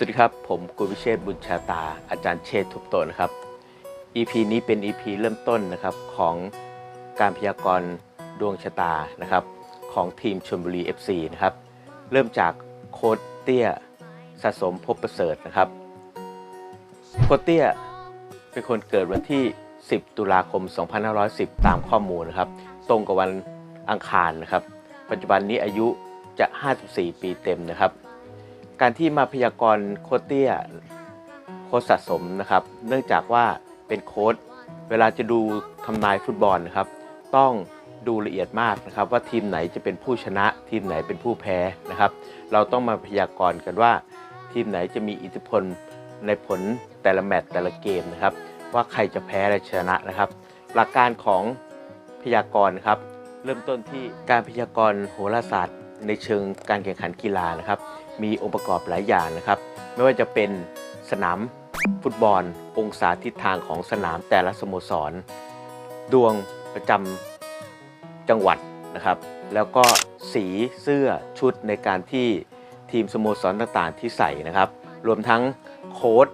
สวัสดีครับ ผมกุลวิเชษบุญชาตา อาจารย์เชษทุบโตนะครับ EP นี้เป็น EP เริ่มต้นนะครับของการพยากรณ์ดวงชะตานะครับของทีมชลบุรี FC นะครับ เริ่มจากโคดเตี้ยสะสมพบประเสริฐนะครับ โคดเตี้ยเป็นคนเกิดวันที่ 10 ตุลาคม 2510 ตามข้อมูลนะครับ ตรงกับวันอังคารนะครับ ปัจจุบันนี้อายุจะ 54 ปีเต็มนะครับ การที่มาพยากรณ์โคเตี้ยโค้ดสะสมนะครับ เนื่องจากว่าเป็นโค้ดเวลาจะดูทำนายฟุตบอลนะครับ ต้องดูละเอียดมากนะครับ ว่าทีมไหนจะเป็นผู้ชนะ ทีมไหนเป็นผู้แพ้นะครับ เราต้องมาพยากรณ์กันว่า ทีมไหนจะมีอิทธิพลในผลแต่ละแมตช์แต่ละเกมนะครับ ว่าใครจะแพ้และชนะนะครับ หลักการของพยากรณ์ครับ เริ่มต้นที่การพยากรณ์โหราศาสตร์ ในเชิงการแข่งขันกีฬานะครับ มีองค์ประกอบหลายอย่างนะครับ ไม่ว่าจะเป็นสนามฟุตบอล องศาทิศทางของสนามแต่ละสโมสร ดวงประจำจังหวัดนะครับ แล้วก็สีเสื้อชุดในการที่ทีมสโมสรต่างๆ ที่ใส่นะครับ รวมทั้งโค้ด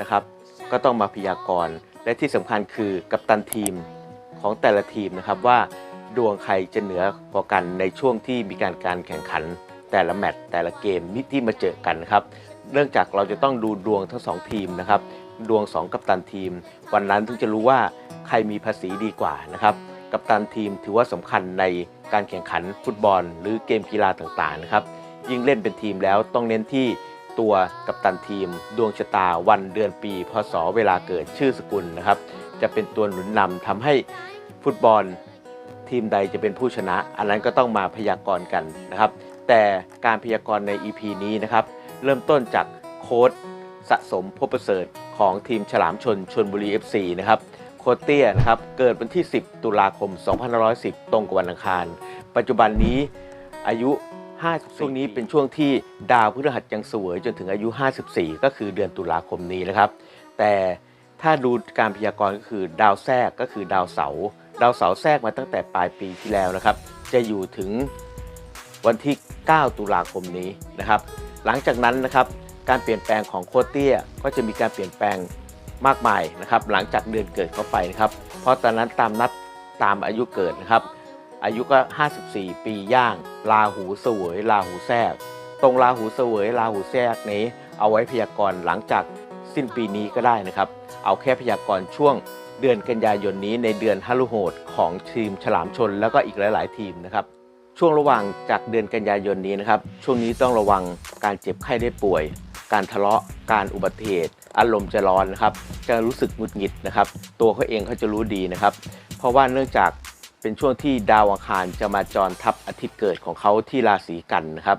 นะครับ ก็ต้องมาพยากรณ์และที่สำคัญคือกัปตันทีมของแต่ละทีมนะครับว่าดวงใครจะเหนือกว่ากันในช่วงที่มีการการแข่งขัน แต่ละแมตช์แต่ละเกมที่มาเจอกันครับ เนื่องจากเราจะต้องดูดวงทั้งสองทีมนะครับ ดวง 2 กัปตันทีม วันนั้นถึงจะรู้ว่าใครมีภาษีดีกว่านะครับ กัปตันทีมถือว่าสำคัญในการแข่งขันฟุตบอล หรือเกมกีฬาต่างๆนะครับ ยิ่งเล่นเป็นทีมแล้วต้องเน้นที่ตัวกัปตันทีม ดวงชะตาวันเดือนปี พศเวลาเกิดชื่อสกุลนะครับ จะเป็นตัวหนุนนำทำให้ฟุตบอลทีมใดจะเป็นผู้ชนะ อันนั้นก็ต้องมาพยากรณ์กันนะครับ แต่การพยากรณ์ใน EP นี้นะครับ เริ่มต้นจากโค้ดสะสมพบประเสริฐของทีมฉลามชนชนบุรี FC นะครับโคเตี้ยนะครับเกิดวันที่ 10 ตุลาคม 2510 ตรงกับวันอังคาร ปัจจุบันนี้อายุ5ช่วงนี้เป็นช่วงที่ดาวพฤหัสยังเสวยจนถึงอายุ 54 ก็คือเดือนตุลาคมนี้นะครับ แต่ถ้าดูการพยากรณ์ก็คือดาวแทรกก็คือดาวเสาร์ดาวเสาร์แทรกมาตั้งแต่ปลายปีที่แล้วนะครับ จะอยู่ถึง วันที่ 9 ตุลาคมนี้นะครับ หลังจากนั้นนะครับการเปลี่ยนแปลงของโคเตี้ยก็จะมีการเปลี่ยนแปลงมากมายนะครับ หลังจากเดือนเกิดเข้าไปนะครับ เพราะตอนนั้นตามนัดตามอายุเกิดนะครับ อายุก็ 54 ปีย่างลาหูเสวยลาหูแทรกตรงลาหูเสวยลาหูแทรกนี้ เอาไว้พยากรณ์หลังจากสิ้นปีนี้ก็ได้นะครับ เอาแค่พยากรณ์ช่วงเดือนกันยายนนี้ในเดือนฮัลลุโหดของทีมฉลามชนแล้วก็อีกหลาย ๆ ทีมนะครับ ช่วงระหว่างจากเดือนกันยายนนี้นะครับ ช่วงนี้ต้องระวังการเจ็บไข้ได้ป่วย การทะเลาะ การอุบัติเหตุ อารมณ์จะร้อนนะครับ จะรู้สึกหงุดหงิดนะครับ ตัวเขาเองเขาจะรู้ดีนะครับ เพราะว่าเนื่องจากเป็นช่วงที่ดาวอังคารจะมาจรทับอาทิตย์เกิดของเขาที่ราศีกันนะครับ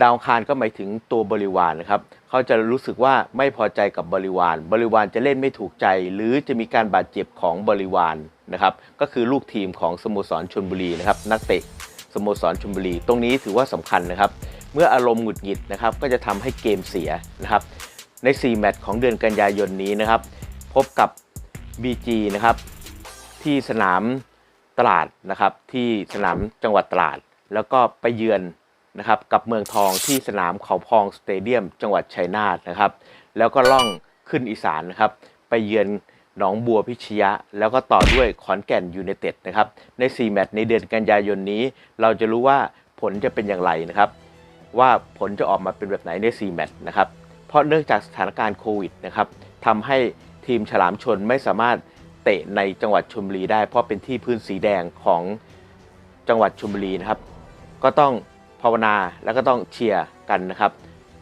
ดาวอังคารก็หมายถึงตัวบริวารนะครับ เขาจะรู้สึกว่าไม่พอใจกับบริวาร บริวารจะเล่นไม่ถูกใจ หรือจะมีการบาดเจ็บของบริวารนะครับ ก็คือลูกทีมของสโมสรชนบุรีนะครับ นักเตะ สโมสรชลบุรี ตรงนี้ถือว่าสำคัญนะครับ เมื่ออารมณ์หงุดหงิดนะครับ ก็จะทำให้เกมเสียนะครับ ใน 4 แมตช์ของเดือนกันยายนนี้นะครับ พบกับ BG นะครับ ที่สนามตลาดนะครับ ที่สนามจังหวัดตราด แล้วก็ไปเยือนนะครับกับเมืองทองที่สนามเขาพองสเตเดียม จังหวัดชัยนาทนะครับ แล้วก็ล่องขึ้นอีสานนะครับ ไปเยือน หนองบัวพิชยะ แล้วก็ต่อด้วยขอนแก่นยูไนเต็ดนะครับ ใน 4 แมตช์ในเดือนกันยายนนี้ เราจะรู้ว่าผลจะเป็นอย่างไรนะครับ ว่าผลจะออกมาเป็นแบบไหนใน 4 แมตช์นะครับ เพราะเนื่องจากสถานการณ์โควิดนะครับทำให้ทีมฉลามชนไม่สามารถเตะในจังหวัดชลบุรีได้ เพราะเป็นที่พื้นสีแดงของจังหวัดชลบุรีนะครับ ก็ต้องภาวนาแล้วก็ต้องเชียร์กันนะครับ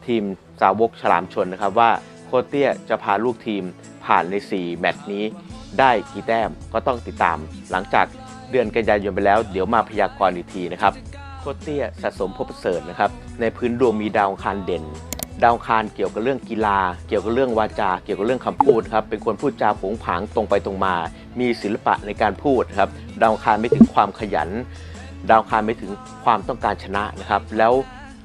ทีมสาวกฉลามชนนะครับว่า โคเตี้ยจะพาลูกทีมผ่านใน 4 แมตช์นี้ ได้กี่แต้มก็ต้องติดตาม หลังจากเดือนกันยายนไปแล้ว เดี๋ยวมาพยากรณ์อีกทีนะครับโคเตี้ยสะสมพบเสริฐนะครับในพื้นดวงมีดาวคารเด่น ดาวคารเกี่ยวกับเรื่องกีฬา เกี่ยวกับเรื่องวาจา เกี่ยวกับเรื่องคำพูดครับเป็นคนพูดจาผงผางตรงไปตรงมา มีศิลปะในการพูดครับดาวคารไม่ถึงความขยัน ดาวคารไม่ถึงความต้องการชนะนะครับแล้ว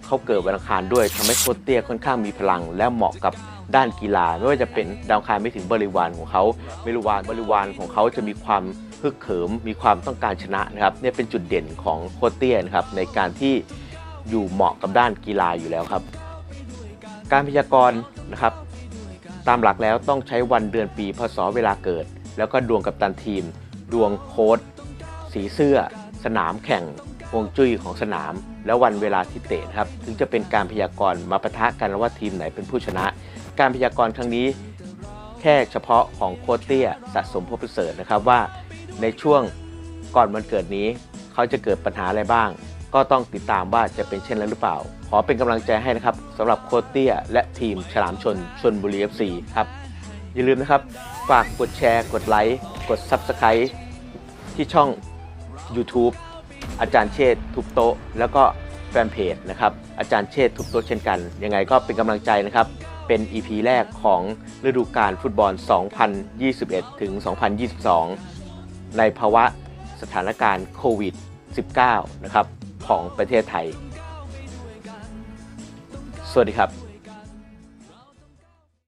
เขาเกิดวันอังคารด้วยทำให้โคเตี้ยค่อนข้างมีพลัง และเหมาะกับ ด้านกีฬา ไม่ว่าจะเป็นดาวคารไม่ถึงบริวารของเขาบริวารบริวารของเขาจะมีความฮึกเหิมมีความต้องการชนะนะครับเนี่ยเป็นจุดเด่นของโคเตี้ยนะครับในการที่อยู่เหมาะกับด้านกีฬาอยู่แล้วครับ การพยากรณ์นะครับตามหลักแล้วต้องใช้วันเดือนปีพศเวลาเกิด แล้วก็ดวงกับตันทีม ดวงโค้ดสีเสื้อ สนามแข่งวงจุ้ยของสนาม และวันเวลาที่เตะนะครับ ถึงจะเป็นการพยากรณ์มาปะทะกันว่าทีมไหนเป็นผู้ชนะ การพยากรณ์ครั้งนี้ แค่เฉพาะของโคเตี้ยสะสมพบประเสริฐนะครับว่าในช่วงก่อนวันเกิดนี้ เขาจะเกิดปัญหาอะไรบ้าง ก็ต้องติดตามว่าจะเป็นเช่นนั้นหรือเปล่า ขอเป็นกำลังใจให้นะครับสำหรับโคเตี้ยและทีมฉลามชนชนบุรี FC ครับ อย่าลืมนะครับ ฝากกดแชร์กดไลค์กด Subscribe ที่ช่อง YouTube อาจารย์เชษฐ์ทุบโต๊ะ แล้วก็แฟนเพจนะครับอาจารย์เชษฐ์ทุบโต๊ะเช่นกัน ยังไงก็เป็นกำลังใจนะครับ เป็น EP แรกของฤดูกาลฟุตบอล 2021 ถึง 2022 ในภาวะสถานการณ์โควิด -19 นะครับของประเทศไทย สวัสดีครับ